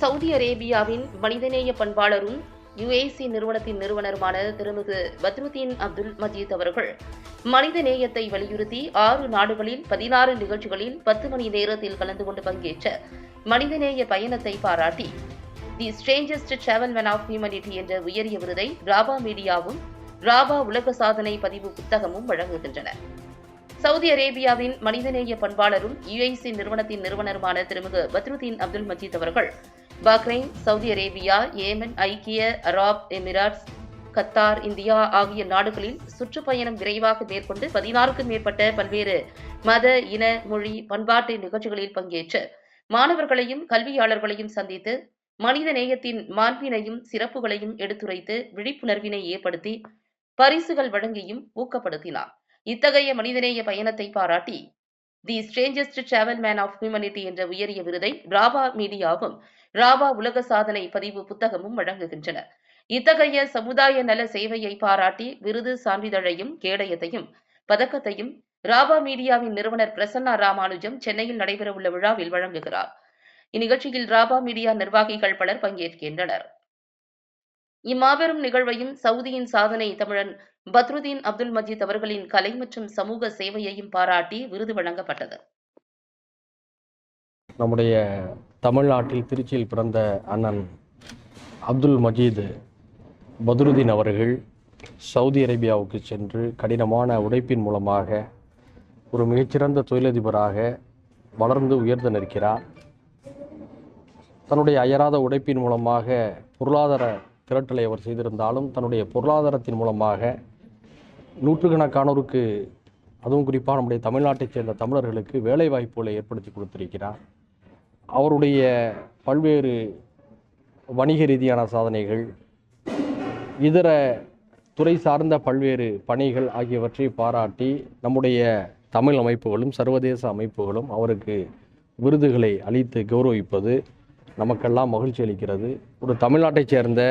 Saudi அரேபியாவின் மனிதநேய பண்பாளரும் யுஏசி நிறுவனத்தின் நிறுவனருமான திருமிகு பத்ருதீன் அப்துல் மஜீத் அவர்கள் மனித நேயத்தை வலியுறுத்தி ஆறு நாடுகளில் பதினாறு நிகழ்ச்சிகளில் பத்து மணி நேரத்தில் கலந்து கொண்டு பங்கேற்ற மனிதநேய பயணத்தை பாராட்டி the strangest travel man of humanity என்ற உயரிய விருதை ராபா மீடியாவும் ராபா உலக சாதனை பதிவு புத்தகமும் வழங்குகின்றன. சவுதி அரேபியாவின் மனிதநேய பண்பாளரும் யுஐசி நிறுவனத்தின் நிறுவனருமான திருமிகு பத்ருதீன் அப்துல் மஜீத் அவர்கள் பஹ்ரைன் சவுதி அரேபியா ஏமன் ஐக்கிய அராப் எமிராட்ஸ் கத்தார் இந்தியா ஆகிய நாடுகளில் சுற்றுப்பயணம் விரைவாக மேற்கொண்டு பதினாறுக்கும் மேற்பட்ட பல்வேறு மத இன மொழி பண்பாட்டு நிகழ்ச்சிகளில் பங்கேற்று மாணவர்களையும் கல்வியாளர்களையும் சந்தித்து மனித நேயத்தின் மாண்பினையும் சிறப்புகளையும் எடுத்துரைத்து விழிப்புணர்வினை ஏற்படுத்தி பரிசுகள் வழங்கியும் ஊக்கப்படுத்தினார். இத்தகைய மனிதநேய பயணத்தை பாராட்டி the strangest travel man of humanity என்ற உயரிய விருதை ராபா மீடியாவும் ராவா உலக சாதனை பதிவு புத்தகமும் வழங்குகின்றன. இத்தகைய சமுதாய நல சேவையை பாராட்டி விருது சான்றிதழையும் கேடயத்தையும் பதக்கத்தையும் ராபா மீடியாவின் நிறுவனர் பிரசன்னா ராமானுஜம் சென்னையில் நடைபெறவுள்ள விழாவில் வழங்குகிறார். இந்நிகழ்ச்சியில் ராபா மீடியா நிர்வாகிகள் பலர் பங்கேற்கின்றனர். இம்மாபெரும் நிகழ்வையும் சவுதியின் சாதனை தமிழன் பத்ருதீன் அப்துல் மஜீத் அவர்களின் கலை மற்றும் சமூக சேவையையும் பாராட்டி விருது வழங்கப்பட்டது. நம்முடைய தமிழ்நாட்டில் திருச்சியில் பிறந்த அண்ணன் அப்துல் மஜீத் பத்ருதீன் அவர்கள் சவுதி அரேபியாவுக்கு சென்று கடினமான உழைப்பின் மூலமாக ஒரு மிகச்சிறந்த தொழிலதிபராக வளர்ந்து உயர்ந்து நிற்கிறார். தன்னுடைய அயராத உழைப்பின் மூலமாக பொருளாதார திரட்டலை அவர் செய்திருந்தாலும் தன்னுடைய பொருளாதாரத்தின் மூலமாக நூற்றுக்கணக்கானோருக்கு அதுவும் குறிப்பாக நம்முடைய தமிழ்நாட்டைச் சேர்ந்த தமிழர்களுக்கு வேலைவாய்ப்புகளை ஏற்படுத்தி கொடுத்திருக்கிறார். அவருடைய பல்வேறு வணிக ரீதியான சாதனைகள் இதர துறை சார்ந்த பல்வேறு பணிகள் ஆகியவற்றை பாராட்டி நம்முடைய தமிழ் அமைப்புகளும் சர்வதேச அமைப்புகளும் அவருக்கு விருதுகளை அளித்து கௌரவிப்பது நமக்கெல்லாம் மகிழ்ச்சி அளிக்கிறது. ஒரு தமிழ்நாட்டைச் சேர்ந்த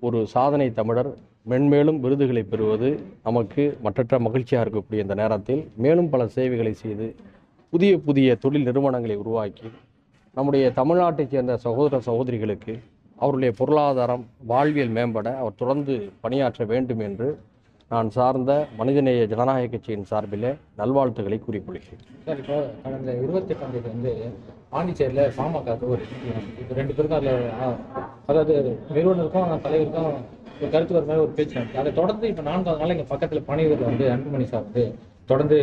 ஒரு சாதனை தமிழர் மென்மேலும் விருதுகளை பெறுவது நமக்கு மற்றற்ற மகிழ்ச்சியாக இருக்கக்கூடிய இந்த நேரத்தில் மேலும் பல சேவைகளை செய்து புதிய புதிய தொழில் நிறுவனங்களை உருவாக்கி நம்முடைய தமிழ்நாட்டைச் சேர்ந்த சகோதர சகோதரிகளுக்கு அவருடைய பொருளாதாரம் வாழ்வியல் மேம்பட அவர் தொடர்ந்து பணியாற்ற வேண்டும் என்று நான் சார்ந்த மனிதநேய ஜனநாயக கட்சியின் சார்பில் நல்வாழ்த்துக்களை கூறிக்கொள்கிறேன். சார் இப்போ கடந்த இருபத்தெட்டாம் தேதி வந்து பாண்டிச்சேரியில் பாமக ஒரு இப்போ ரெண்டு பேருக்கும் அதில் அதாவது நிறுவனருக்கும் தலைவருக்கும் ஒரு கருத்து வர மாதிரி ஒரு பேச்சு அதை தொடர்ந்து இப்போ நான்காவது நாள் இங்கே பக்கத்தில் பணியூரில் வந்து அன்புமணி சார் வந்து தொடர்ந்து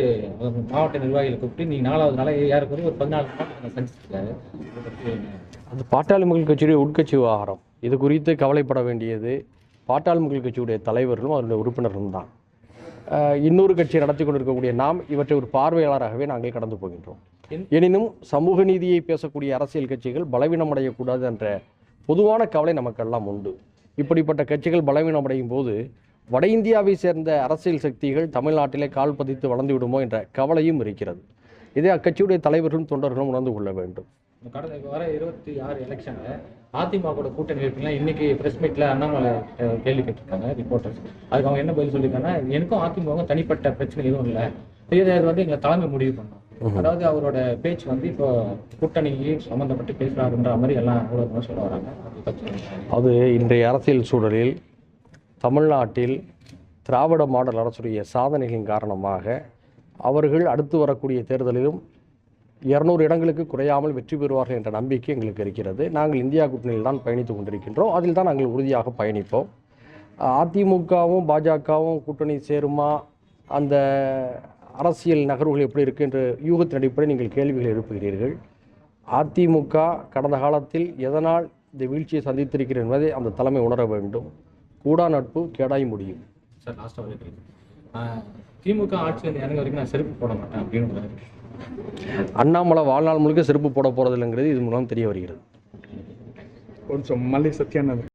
மாவட்ட நிர்வாகிகளை கூப்பிட்டு நீ நாலாவது நாள் யாருக்கு ஒரு பதினாலு சந்திச்சிருக்காரு? அது பாட்டாளி மக்கள் கட்சியுடைய உட்கட்சி விவகாரம் இது குறித்து கவலைப்பட வேண்டியது பாட்டாளி மக்கள் கட்சியுடைய தலைவர்களும் அதனுடைய உறுப்பினர்களும் தான். இன்னொரு கட்சி நடத்தி கொண்டிருக்கக்கூடிய நாம் இவற்றை ஒரு பார்வையாளராகவே நாங்கள் கடந்து போகின்றோம். எனினும் சமூக நீதியை பேசக்கூடிய அரசியல் கட்சிகள் பலவீனமடையக்கூடாது என்ற பொதுவான கவலை நமக்கெல்லாம் உண்டு. இப்படிப்பட்ட கட்சிகள் பலவீனமடையும் போது வட இந்தியாவை சேர்ந்த அரசியல் சக்திகள் தமிழ்நாட்டிலே கால் பதித்து வளர்ந்து விடுமோ என்ற கவலையும் இருக்கிறது. இதை அக்கட்சியுடைய தலைவர்களும் தொண்டர்களும் உணர்ந்து கொள்ள வேண்டும். கடந்த வர இருபத்தி ஆறு எலெக்ஷனில் அதிமுக கூட்டணி இருப்பீங்களா இன்னைக்கு பிரஸ் மீட்ல அண்ணாமலை கேள்வி கேட்டிருக்காங்க ரிப்போர்ட்டர்ஸ் அதுக்கு அவங்க என்ன பதில் சொல்லியிருக்காங்கன்னா எனக்கும் அதிமுகவும் தனிப்பட்ட பிரச்சனை எதுவும் இல்லை. அது வந்து எங்களை தலைமை முடிவு பண்ணோம். அதாவது அவரோட பேச்சு வந்து இப்போ கூட்டணிக்கு சம்மந்தப்பட்டு பேசுறாருன்ற மாதிரி எல்லாம் அவ்வளோ சொல்ல வராங்க. அது இன்றைய அரசியல் சூழலில் தமிழ்நாட்டில் திராவிட மாடல் அரசுடைய சாதனைகளின் காரணமாக அவர்கள் அடுத்து வரக்கூடிய தேர்தலிலும் இரநூறு இடங்களுக்கு குறையாமல் வெற்றி பெறுவார்கள் என்ற நம்பிக்கை எங்களுக்கு இருக்கிறது. நாங்கள் இந்தியா கூட்டணியில் தான் பயணித்து கொண்டிருக்கின்றோம். அதில் தான் நாங்கள் உறுதியாக பயணிப்போம். அதிமுகவும் பாஜகவும் கூட்டணி சேருமா? அந்த அரசியல் நகர்வுகள் எப்படி இருக்கு என்ற யூகத்தின் அடிப்படையில் நீங்கள் கேள்விகள் எழுப்புகிறீர்கள். அதிமுக கடந்த காலத்தில் எதனால் இந்த வீழ்ச்சியை சந்தித்திருக்கிறது என்பதை அந்த தலைமை உணர வேண்டும். கூடா நட்பு கேடாய் முடியும். சார் லாஸ்ட்டாக வந்து திமுக ஆட்சியில் இறங்க வரைக்கும் நான் செருப்பு போட மாட்டேன் அப்படின்னு அண்ணாமலை வாழ்நாள் முழுக்க செருப்பு போட போகிறதில்லைங்கிறது இது மூலம் தெரிய வருகிறது. கொஞ்சம் மல்லி சத்யானந்த்